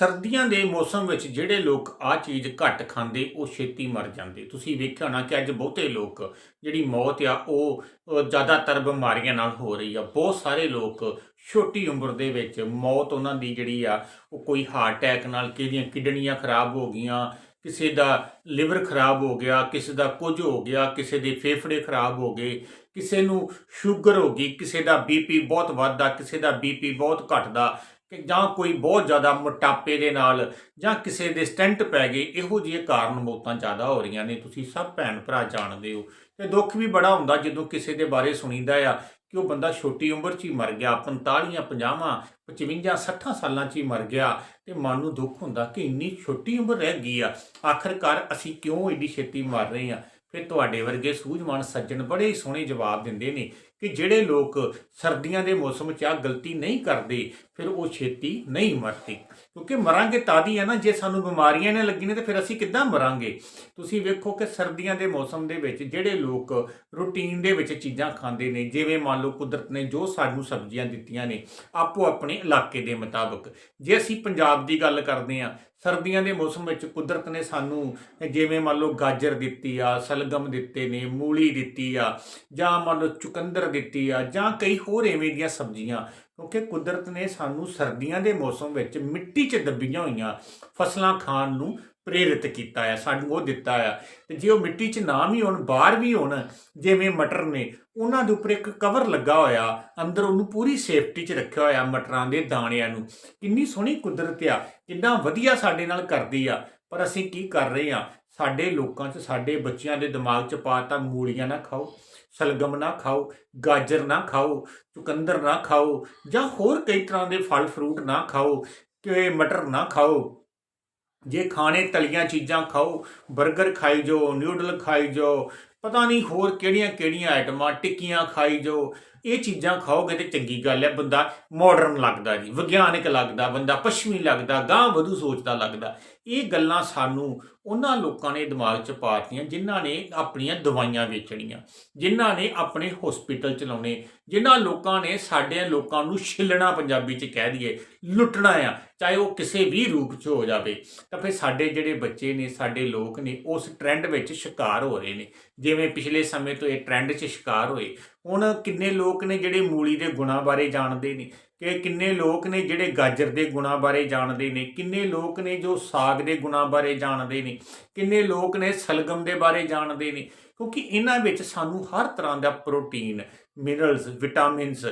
ਸਰਦੀਆਂ ਦੇ ਮੌਸਮ ਵਿੱਚ ਜਿਹੜੇ ਲੋਕ ਆ ਚੀਜ਼ ਘੱਟ ਖਾਂਦੇ, ਉਹ ਛੇਤੀ ਮਰ ਜਾਂਦੇ। ਤੁਸੀਂ ਵੇਖਿਆ ਹੋਣਾ ਕਿ ਅੱਜ ਬਹੁਤੇ ਲੋਕ ਜਿਹੜੀ ਮੌਤ ਆ, ਉਹ ਜ਼ਿਆਦਾਤਰ ਬਿਮਾਰੀਆਂ ਨਾਲ ਹੋ ਰਹੀ ਆ। ਬਹੁਤ ਸਾਰੇ ਲੋਕ ਛੋਟੀ ਉਮਰ ਦੇ ਵਿੱਚ ਮੌਤ ਉਹਨਾਂ ਦੀ ਜਿਹੜੀ ਆ, ਉਹ ਕੋਈ ਹਾਰਟ ਅਟੈਕ ਨਾਲ ਕਿਹਦੀਆਂ ਕਿਡਨੀਆਂ ਖਰਾਬ ਹੋ ਗਈਆਂ, ਕਿਸੇ ਦਾ ਲਿਵਰ ਖਰਾਬ ਹੋ ਗਿਆ, ਕਿਸੇ ਦਾ ਕੁਝ ਹੋ ਗਿਆ, ਕਿਸੇ ਦੇ ਫੇਫੜੇ ਖਰਾਬ ਹੋ ਗਏ, ਕਿਸੇ ਨੂੰ ਸ਼ੂਗਰ ਹੋ ਗਈ, ਕਿਸੇ ਦਾ ਬੀਪੀ ਬਹੁਤ ਵੱਧਦਾ, ਕਿਸੇ ਦਾ ਬੀਪੀ ਬਹੁਤ ਘਟਦਾ। ਕਿ ਜਾਂ ਕੋਈ ਬਹੁਤ ਜ਼ਿਆਦਾ ਮੋਟਾਪੇ ਦੇ ਨਾਲ ਜਾਂ ਕਿਸੇ ਦੇ ਸਟੈਂਟ ਪੈ ਗਏ, ਇਹੋ ਜਿਹੇ ਕਾਰਨ ਮੌਤਾਂ ਜ਼ਿਆਦਾ ਹੋ ਰਹੀਆਂ ਨੇ, ਤੁਸੀਂ ਸਭ ਭੈਣ ਭਰਾ ਜਾਣਦੇ ਹੋ। ਤੇ ਦੁੱਖ ਵੀ ਬੜਾ ਹੁੰਦਾ ਜਦੋਂ ਕਿਸੇ ਦੇ ਬਾਰੇ ਸੁਣੀਦਾ ਆ ਕਿ ਉਹ ਬੰਦਾ ਛੋਟੀ ਉਮਰ 'ਚ ਹੀ ਮਰ ਗਿਆ 45 50 55 60 ਸਾਲਾਂ 'ਚ ਹੀ ਮਰ ਗਿਆ ਤੇ ਮਨ ਨੂੰ ਦੁੱਖ ਹੁੰਦਾ ਕਿ ਇੰਨੀ ਛੋਟੀ ਉਮਰ ਰਹਿ ਗਈ ਆ, ਆਖਰਕਾਰ ਅਸੀਂ ਕਿਉਂ ਏਡੀ ਛੇਤੀ ਮਰ ਰਹੇ ਆ? ਫਿਰ ਤੁਹਾਡੇ ਵਰਗੇ ਸੂਝਵਾਨ ਸੱਜਣ ਬੜੇ ਹੀ ਸੋਹਣੇ ਜਵਾਬ ਦਿੰਦੇ ਨੇ ਕਿ ਜਿਹੜੇ ਲੋਕ ਸਰਦੀਆਂ ਦੇ ਮੌਸਮ 'ਚ ਆ ਗਲਤੀ ਨਹੀਂ ਕਰਦੇ, ਫਿਰ ਉਹ ਛੇਤੀ ਨਹੀਂ ਮਰਦੇ। ਕਿਉਂਕਿ ਮਰਾਂਗੇ ਤਾਦੀ ਹੈ ਨਾ, ਜੇ ਸਾਨੂੰ ਬਿਮਾਰੀਆਂ ਨੇ ਲੱਗੀਆਂ ਤੇ ਫਿਰ ਅਸੀਂ ਕਿੱਦਾਂ ਮਰਾਂਗੇ? ਤੁਸੀਂ ਵੇਖੋ ਕਿ ਸਰਦੀਆਂ ਦੇ ਮੌਸਮ ਦੇ ਵਿੱਚ ਜਿਹੜੇ ਲੋਕ ਰੂਟੀਨ ਦੇ ਵਿੱਚ ਚੀਜ਼ਾਂ ਖਾਂਦੇ ਨੇ, ਜਿਵੇਂ ਮੰਨ ਲਓ ਕੁਦਰਤ ਨੇ ਜੋ ਸਾਨੂੰ ਸਬਜ਼ੀਆਂ ਦਿੱਤੀਆਂ ਨੇ, ਆਪੋ ਆਪਣੇ ਇਲਾਕੇ ਦੇ ਮੁਤਾਬਕ। ਜੇ ਅਸੀਂ ਪੰਜਾਬ ਦੀ ਗੱਲ ਕਰਦੇ ਹਾਂ, ਸਰਦੀਆਂ ਦੇ ਮੌਸਮ ਵਿੱਚ ਕੁਦਰਤ ਨੇ ਸਾਨੂੰ ਜਿਵੇਂ ਮੰਨ ਲਓ ਗਾਜਰ ਦਿੱਤੀ ਆ, ਸਲਗਮ ਦਿੱਤੇ ਨੇ, ਮੂਲੀ ਦਿੱਤੀ ਆ, ਜਾਂ ਮੰਨ ਲਓ ਚੁਕੰਦਰ ਦਿੱਤੀ ਆ ਜਾਂ ਕਈ ਹੋਰ ਐਵੇਂ ਦੀਆਂ ਸਬਜ਼ੀਆਂ, ਕਿਉਂਕਿ ਕੁਦਰਤ ਨੇ ਸਾਨੂੰ ਸਰਦੀਆਂ ਦੇ ਮੌਸਮ ਵਿੱਚ ਮਿੱਟੀ 'ਚ ਦੱਬੀਆਂ ਹੋਈਆਂ ਫਸਲਾਂ ਖਾਣ ਨੂੰ ਪ੍ਰੇਰਿਤ ਕੀਤਾ ਆ, ਸਾਨੂੰ ਉਹ ਦਿੱਤਾ ਆ। ਤੇ ਜੇ ਉਹ ਮਿੱਟੀ 'ਚ ਨਾ ਵੀ ਹੋਣ, ਬਾਹਰ ਵੀ ਹੋਣ, ਜਿਵੇਂ ਮਟਰ ਨੇ, ਉਹਨਾਂ ਦੇ ਉੱਪਰ ਇੱਕ ਕਵਰ ਲੱਗਾ ਹੋਇਆ, ਅੰਦਰ ਉਹਨੂੰ ਪੂਰੀ ਸੇਫਟੀ 'ਚ ਰੱਖਿਆ ਹੋਇਆ ਮਟਰਾਂ ਦੇ ਦਾਣਿਆਂ ਨੂੰ। ਕਿੰਨੀ ਸੋਹਣੀ ਕੁਦਰਤ ਆ, ਕਿੰਨਾ ਵਧੀਆ ਸਾਡੇ ਨਾਲ ਕਰਦੀ ਆ। ਪਰ ਅਸੀਂ ਕੀ ਕਰ ਰਹੇ ਆ? ਸਾਡੇ ਲੋਕਾਂ 'ਚ, ਸਾਡੇ ਬੱਚਿਆਂ ਦੇ ਦਿਮਾਗ 'ਚ ਪਾਤਾ ਮੂਲੀਆਂ ਨਾ ਖਾਓ, ਸਲਗਮ ਨਾ ਖਾਓ, ਗਾਜਰ ਨਾ ਖਾਓ, ਚੁਕੰਦਰ ਨਾ ਖਾਓ ਜਾਂ ਹੋਰ ਕਈ ਤਰ੍ਹਾਂ ਦੇ ਫਲ ਫਰੂਟ ਨਾ ਖਾਓ ਕਿ ਮਟਰ ਨਾ ਖਾਓ। ਜੇ ਖਾਣੇ ਤਲੀਆਂ ਚੀਜ਼ਾਂ ਖਾਓ 버ਗਰ ਖਾਈ ਜਾਓ, ਨਿਊਡਲ ਖਾਈ ਜਾਓ, ਪਤਾ ਨਹੀਂ ਹੋਰ ਕਿਹੜੀਆਂ ਕਿਹੜੀਆਂ ਆਈਟਮਾਂ, ਟਿੱਕੀਆਂ ਖਾਈ ਜਾਓ ਇਹ ਚੀਜ਼ਾਂ ਖਾਓਗੇ ਤੇ ਚੰਗੀ ਗੱਲ ਹੈ ਬੰਦਾ ਮਾਡਰਨ ਲੱਗਦਾ ਜੀ, ਵਿਗਿਆਨਿਕ ਲੱਗਦਾ ਬੰਦਾ, ਪੱਛਮੀ ਲੱਗਦਾ ਗਾਂ ਵਧੂ ਸੋਚਦਾ ਲੱਗਦਾ। ਇਹ ਗੱਲਾਂ ਸਾਨੂੰ ਉਹਨਾਂ ਲੋਕਾਂ ਨੇ ਦਿਮਾਗ 'ਚ ਪਾਤੀਆਂ ਜਿਨ੍ਹਾਂ ਨੇ ਆਪਣੀਆਂ ਦਵਾਈਆਂ ਵੇਚਣੀਆਂ, ਜਿਨ੍ਹਾਂ ਨੇ ਆਪਣੇ ਹਸਪੀਟਲ ਚਲਾਉਣੇ, ਜਿਨ੍ਹਾਂ ਲੋਕਾਂ ਨੇ ਸਾਡੇ ਲੋਕਾਂ ਨੂੰ ਛਿੱਲਣਾ ਪੰਜਾਬੀ 'ਚ ਕਹਿ ਦਈਏ, ਲੁੱਟਣਾ ਆ, ਚਾਹੇ ਉਹ ਕਿਸੇ ਵੀ ਰੂਪ 'ਚ ਹੋ ਜਾਵੇ। ਤਾਂ ਫਿਰ ਸਾਡੇ ਜਿਹੜੇ ਬੱਚੇ ਨੇ, ਸਾਡੇ ਲੋਕ ਨੇ, ਉਸ ਟ੍ਰੈਂਡ ਵਿੱਚ ਸ਼ਿਕਾਰ ਹੋ ਰਹੇ ਨੇ। ਜਿਵੇਂ ਪਿਛਲੇ ਸਮੇਂ ਤੋਂ ਇਹ ਟ੍ਰੈਂਡ 'ਚ ਸ਼ਿਕਾਰ ਹੋਏ, ਹੁਣ ਕਿੰਨੇ ਲੋਕ ਲੋਕ ਨੇ ਜਿਹੜੇ ਮੂਲੀ ਦੇ ਗੁਣਾਂ ਬਾਰੇ ਜਾਣਦੇ ਨੇ, ਕਿ ਕਿੰਨੇ ਲੋਕ ਨੇ ਜਿਹੜੇ ਗਾਜਰ ਦੇ ਗੁਣਾਂ ਬਾਰੇ ਜਾਣਦੇ ਨੇ, ਕਿੰਨੇ ਲੋਕ ਨੇ ਜੋ ਸਾਗ ਦੇ ਗੁਣਾਂ ਬਾਰੇ ਜਾਣਦੇ ਨੇ, ਕਿੰਨੇ ਲੋਕ ਨੇ ਸਲਗਮ ਦੇ ਬਾਰੇ ਜਾਣਦੇ ਨੇ, ਕਿਉਂਕਿ ਇਹਨਾਂ ਵਿੱਚ ਸਾਨੂੰ ਹਰ ਤਰ੍ਹਾਂ ਦਾ ਪ੍ਰੋਟੀਨ, ਮਿਨਰਲਸ, ਵਿਟਾਮਿਨਸ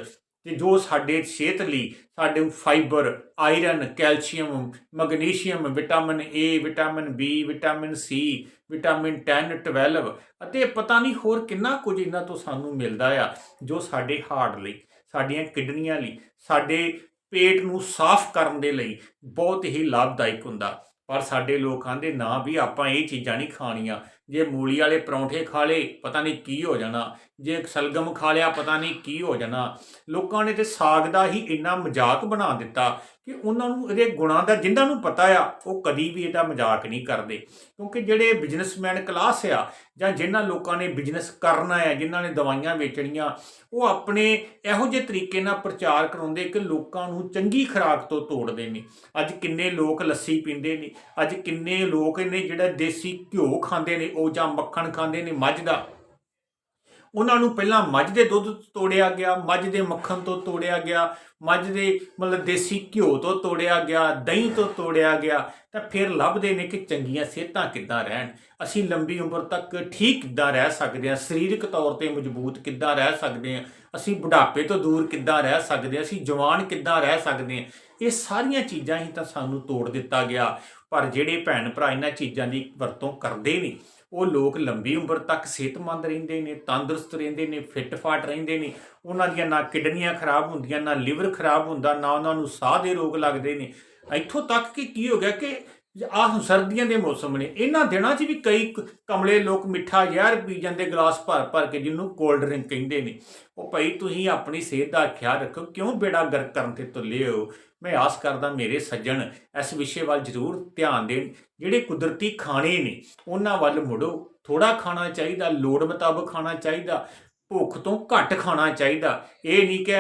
ਤੇ ਜੋ ਸਾਡੇ ਸਿਹਤ ਲਈ ਸਾਡੇ fibre iron calcium magnesium vitamin A vitamin B vitamin C vitamin 10 12 ਅਤੇ ਪਤਾ ਨਹੀਂ ਹੋਰ ਕਿੰਨਾ ਕੁਝ ਇਹਨਾਂ ਤੋਂ ਸਾਨੂੰ ਮਿਲਦਾ ਆ ਜੋ ਸਾਡੇ ਹਾਰਟ ਲਈ, ਸਾਡੀਆਂ ਕਿਡਨੀਆਂ ਲਈ, ਸਾਡੇ ਪੇਟ ਨੂੰ ਸਾਫ਼ ਕਰਨ ਦੇ ਲਈ ਬਹੁਤ ਹੀ ਲਾਭਦਾਇਕ ਹੁੰਦਾ। ਪਰ ਸਾਡੇ ਲੋਕ ਆਂਦੇ, ਨਾ ਵੀ ਆਪਾਂ ਇਹ ਚੀਜ਼ਾਂ ਨਹੀਂ ਖਾਣੀਆਂ ਜੇ ਮੂਲੀ ਵਾਲੇ ਪਰੌਂਠੇ ਖਾ ਲੇ ਪਤਾ ਨਹੀਂ ਕੀ ਹੋ ਜਾਣਾ। ਜੇ ਸਲਗਮ ਖਾ ਲਿਆ, ਪਤਾ ਨਹੀਂ ਕੀ ਹੋ ਜਾਣਾ। ਲੋਕਾਂ ਨੇ ਤੇ ਸਾਗ ਦਾ ਹੀ ਇੰਨਾ ਮਜ਼ਾਕ ਬਣਾ ਦਿੱਤਾ ਕਿ ਉਹਨਾਂ ਨੂੰ ਇਹਦੇ ਗੁਣਾਂ ਦਾ ਜਿਨ੍ਹਾਂ ਨੂੰ ਪਤਾ ਆ, ਉਹ ਕਦੀ ਵੀ ਇਹਦਾ ਮਜ਼ਾਕ ਨਹੀਂ ਕਰਦੇ। ਕਿਉਂਕਿ ਜਿਹੜੇ ਬਿਜ਼ਨਸਮੈਨ ਕਲਾਸ ਆ, ਜਾਂ ਜਿਨ੍ਹਾਂ ਲੋਕਾਂ ਨੇ ਬਿਜ਼ਨਸ ਕਰਨਾ ਹੈ ਜਿਨ੍ਹਾਂ ਨੇ ਦਵਾਈਆਂ ਵੇਚਣੀਆਂ, ਉਹ ਆਪਣੇ ਇਹੋ ਜਿਹੇ ਤਰੀਕੇ ਨਾਲ ਪ੍ਰਚਾਰ ਕਰਾਉਂਦੇ ਕਿ ਲੋਕਾਂ ਨੂੰ ਚੰਗੀ ਖੁਰਾਕ ਤੋਂ ਤੋੜਦੇ ਨੇ। ਅੱਜ ਕਿੰਨੇ ਲੋਕ ਲੱਸੀ ਪੀਂਦੇ ਨੇ, ਅੱਜ ਕਿੰਨੇ ਲੋਕ ਨੇ ਜਿਹੜਾ ਦੇਸੀ ਘਿਓ ਖਾਂਦੇ ਨੇ ਉਹ ਜਾਂ ਮੱਖਣ ਖਾਂਦੇ ਨੇ ਮੱਝ ਦਾ। ਉਹਨਾਂ ਨੂੰ ਪਹਿਲਾਂ ਮੱਝ ਦੇ ਦੁੱਧ ਤੋਂ ਤੋੜਿਆ ਗਿਆ, ਮੱਝ ਦੇ ਮੱਖਣ ਤੋਂ ਤੋੜਿਆ ਗਿਆ, ਮੱਝ ਦੇ ਮਤਲਬ ਦੇਸੀ ਘਿਓ ਤੋਂ ਤੋੜਿਆ ਗਿਆ, ਦਹੀਂ ਤੋਂ ਤੋੜਿਆ ਗਿਆ, ਤਾਂ ਫਿਰ ਲੱਭਦੇ ਨੇ ਕਿ ਚੰਗੀਆਂ ਸਿਹਤਾਂ ਕਿੱਦਾਂ ਰਹਿਣ। ਅਸੀਂ ਲੰਬੀ ਉਮਰ ਤੱਕ ਠੀਕ ਕਿੱਦਾਂ ਰਹਿ ਸਕਦੇ ਹਾਂ? ਸਰੀਰਕ ਤੌਰ ਤੇ ਮਜ਼ਬੂਤ ਕਿੱਦਾਂ ਰਹਿ ਸਕਦੇ ਹਾਂ? ਅਸੀਂ ਬੁਢਾਪੇ ਤੋਂ ਦੂਰ ਕਿੱਦਾਂ ਰਹਿ ਸਕਦੇ ਹਾਂ? ਅਸੀਂ ਜਵਾਨ ਕਿੱਦਾਂ ਰਹਿ ਸਕਦੇ ਹਾਂ? ਇਹ ਸਾਰੀਆਂ ਚੀਜ਼ਾਂ ਹੀ ਤਾਂ ਸਾਨੂੰ ਤੋੜ ਦਿੱਤਾ ਗਿਆ। ਪਰ ਜਿਹੜੇ ਭੈਣ ਭਰਾ ਇਹਨਾਂ ਚੀਜ਼ਾਂ ਦੀ ਵਰਤੋਂ ਕਰਦੇ ਨਹੀਂ ਉਹ ਲੋਕ ਲੰਬੀ ਉਮਰ ਤੱਕ ਸਿਹਤਮੰਦ ਰਹਿੰਦੇ ਨੇ, ਤੰਦਰੁਸਤ ਰਹਿੰਦੇ ਨੇ ਫਿੱਟ ਫਾਟ ਰਹਿੰਦੇ ਨੇ। ਉਹਨਾਂ ਦੀਆਂ ਨਾ ਕਿਡਨੀਆਂ ਖਰਾਬ ਹੁੰਦੀਆਂ, ਨਾ ਲਿਵਰ ਖਰਾਬ ਹੁੰਦਾ, ਨਾ ਉਹਨਾਂ ਨੂੰ ਸਾਹ ਦੇ ਰੋਗ ਲੱਗਦੇ ਨੇ। ਇੱਥੋਂ ਤੱਕ ਕਿ ਕੀ ਹੋ ਗਿਆ ਕਿ ਆਹ ਸਰਦੀਆਂ ਦੇ ਮੌਸਮ ਨੇ, ਇਹਨਾਂ ਦਿਨਾਂ 'ਚ ਵੀ ਕਈ ਕ- ਕਮਲੇ ਲੋਕ ਮਿੱਠਾ ਜ਼ਹਿਰ ਪੀ ਜਾਂਦੇ, ਗਲਾਸ ਭਰ ਭਰ ਕੇ ਜਿਹਨੂੰ ਕੋਲਡ ਡਰਿੰਕ ਕਹਿੰਦੇ ਨੇ। ਉਹ ਭਾਈ ਤੁਸੀਂ ਆਪਣੀ ਸਿਹਤ ਦਾ ਖਿਆਲ ਰੱਖੋ ਕਿਉਂ ਬੇੜਾ ਗਰਕ ਕਰਨ ਤੇ ਤੁੱਲੇ ਹੋ? ਮੈਂ ਆਸ ਕਰਦਾ ਮੇਰੇ ਸੱਜਣ ਇਸ ਵਿਸ਼ੇ ਵੱਲ ਜ਼ਰੂਰ ਧਿਆਨ ਦੇਣ। ਜਿਹੜੇ ਕੁਦਰਤੀ ਖਾਣੇ ਨੇ, ਉਹਨਾਂ ਵੱਲ ਮੁੜੋ। ਥੋੜਾ ਖਾਣਾ ਚਾਹੀਦਾ, ਲੋੜ ਮੁਤਾਬਕ ਖਾਣਾ ਚਾਹੀਦਾ। ਭੁੱਖ ਤੋਂ ਘੱਟ ਖਾਣਾ ਚਾਹੀਦਾ। ਇਹ ਨਹੀਂ ਕਿ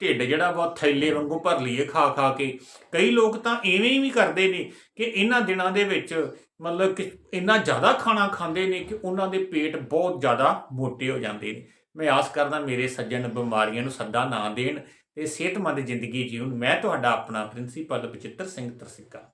ਢਿੱਡ ਜਿਹੜਾ ਵਾ ਥੈਲੇ ਵਾਂਗੂ ਭਰ ਲਈਏ ਖਾ ਖਾ ਕੇ। ਕਈ ਲੋਕ ਤਾਂ ਐਵੇਂ ਵੀ ਕਰਦੇ ਨੇ ਕਿ ਇਹਨਾਂ ਦਿਨਾਂ ਦੇ ਵਿੱਚ ਮਤਲਬ ਕਿ ਇੰਨਾ ਜ਼ਿਆਦਾ ਖਾਣਾ ਖਾਂਦੇ ਨੇ ਕਿ ਉਹਨਾਂ ਦੇ ਪੇਟ ਬਹੁਤ ਜ਼ਿਆਦਾ ਮੋਟੇ ਹੋ ਜਾਂਦੇ ਨੇ। ਮੈਂ ਆਸ ਕਰਦਾ ਮੇਰੇ ਸੱਜਣ ਬਿਮਾਰੀਆਂ ਨੂੰ ਸੱਦਾ ਨਾ ਦੇਣ ਤੇ ਸਿਹਤਮੰਦ ਜ਼ਿੰਦਗੀ ਜੀਉਣ। ਮੈਂ ਤੁਹਾਡਾ ਆਪਣਾ ਪ੍ਰਿੰਸੀਪਲ ਬਚਿੱਤਰ ਸਿੰਘ ਤਰਸਿੱਕਾ।